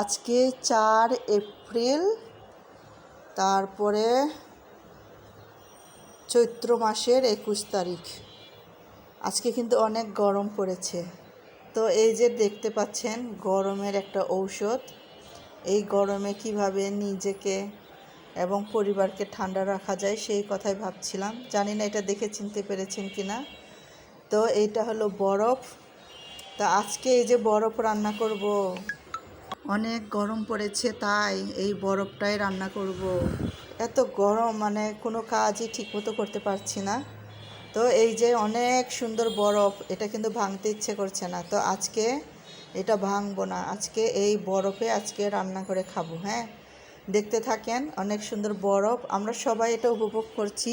আজকে চার এপ্রিল, তারপরে চৈত্র মাসের একুশ তারিখ। আজকে কিন্তু অনেক গরম পড়েছে। তো এই যে দেখতে পাচ্ছেন, গরমের একটা ঔষধ। এই গরমে কীভাবে নিজেকে এবং পরিবারকে ঠান্ডা রাখা যায় সেই কথাই ভাবছিলাম। জানি না এটা দেখে চিনতে পেরেছেন কি না তো এইটা হলো বরফ। তা আজকে এই যে বরফ রান্না করব অনেক গরম পড়েছে, তাই এই বরফটাই রান্না করব। এত গরম মানে কোনো কাজই ঠিকমতো করতে পারছি না। তো এই যে অনেক সুন্দর বরফ, এটা কিন্তু ভাঙতে ইচ্ছে করছে না। তো আজকে এটা ভাঙবো না, আজকে এই বরফে আজকে রান্না করে খাব হ্যাঁ? দেখতে থাকেন, অনেক সুন্দর বরফ। আমরা সবাই এটা উপভোগ করছি,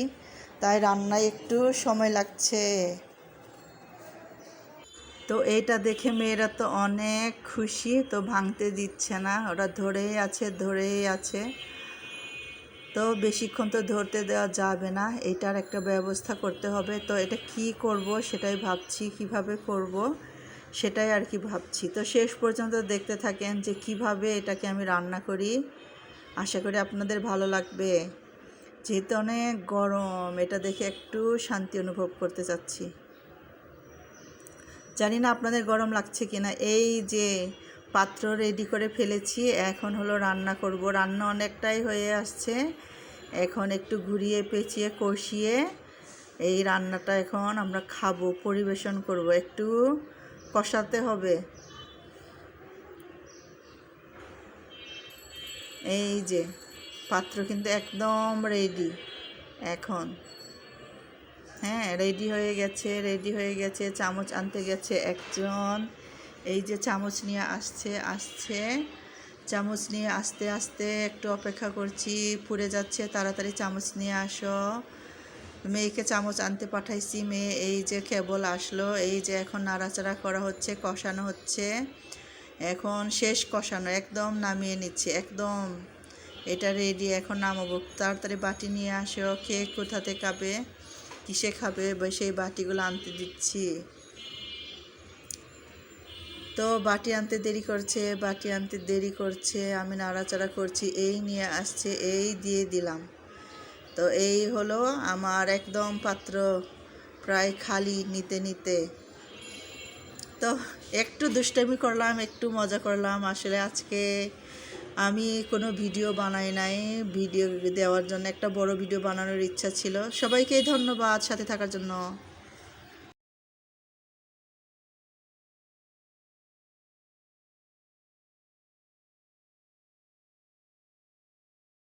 তাই রান্নায় একটু সময় লাগছে। তো এইটা দেখে মেয়েরা তো অনেক খুশি, তো ভাঙতে দিচ্ছে না। ওরা ধরেই আছে ধরেই আছে। তো বেশিক্ষণ তো ধরতে দেওয়া যাবে না, এটার একটা ব্যবস্থা করতে হবে। তো এটা কি করব সেটাই ভাবছি, কীভাবে করব সেটাই আর কি ভাবছি। তো শেষ পর্যন্ত দেখতে থাকেন যে কীভাবে এটাকে আমি রান্না করি। আশা করি আপনাদের ভালো লাগবে। যেহেতু অনেক গরম, এটা দেখে একটু শান্তি অনুভব করতে চাচ্ছি। জানি না আপনাদের গরম লাগছে কি না এই যে পাত্র রেডি করে ফেলেছি, এখন হলো রান্না করব। রান্না অনেকটাই হয়ে আসছে। এখন একটু ঘুরিয়ে পেঁচিয়ে কষিয়ে এই রান্নাটা এখন আমরা খাব, পরিবেশন করব। একটু কষাতে হবে। এই যে পাত্র কিন্তু একদম রেডি এখন। হ্যাঁ রেডি হয়ে গেছে রেডি হয়ে গেছে, চামচ আনতে গেছে একজন। এই যে চামচ নিয়ে আসছে আসছে। চামচ নিয়ে আস্তে আস্তে একটু অপেক্ষা করছি পুড়ে যাচ্ছে, তাড়াতাড়ি চামচ নিয়ে আসো। মেয়েকে চামচ আনতে পাঠাইছি, মেয়ে এই যে কেবল আসলো, এই যে এখন নাড়াচাড়া করা হচ্ছে, কষানো হচ্ছে। এখন শেষ কষানো, একদম নামিয়ে নিচ্ছে, একদম। এটা রেডি এখন নামাবো। তাড়াতাড়ি বাটি নিয়ে আসো, কে কোথাতে খাবে? কিসে খাবে সেই বাটিগুলো আনতে দিচ্ছি। তো বাটি আনতে দেরি করছে, বাটি আনতে দেরি করছে, আমি নাড়াচাড়া করছি, এই নিয়ে আসছে, এই দিয়ে দিলাম। তো এই হলো আমার একদম পাত্র, প্রায় খালি নিতে নিতে। তো একটু দুষ্টামি করলাম, একটু মজা করলাম, আসলে আজকে আমি কোনো ভিডিও বানাই নাই। ভিডিও দেওয়ার জন্য একটা বড় ভিডিও বানানোর ইচ্ছা ছিল। সবাইকে ধন্যবাদ সাথে থাকার জন্য।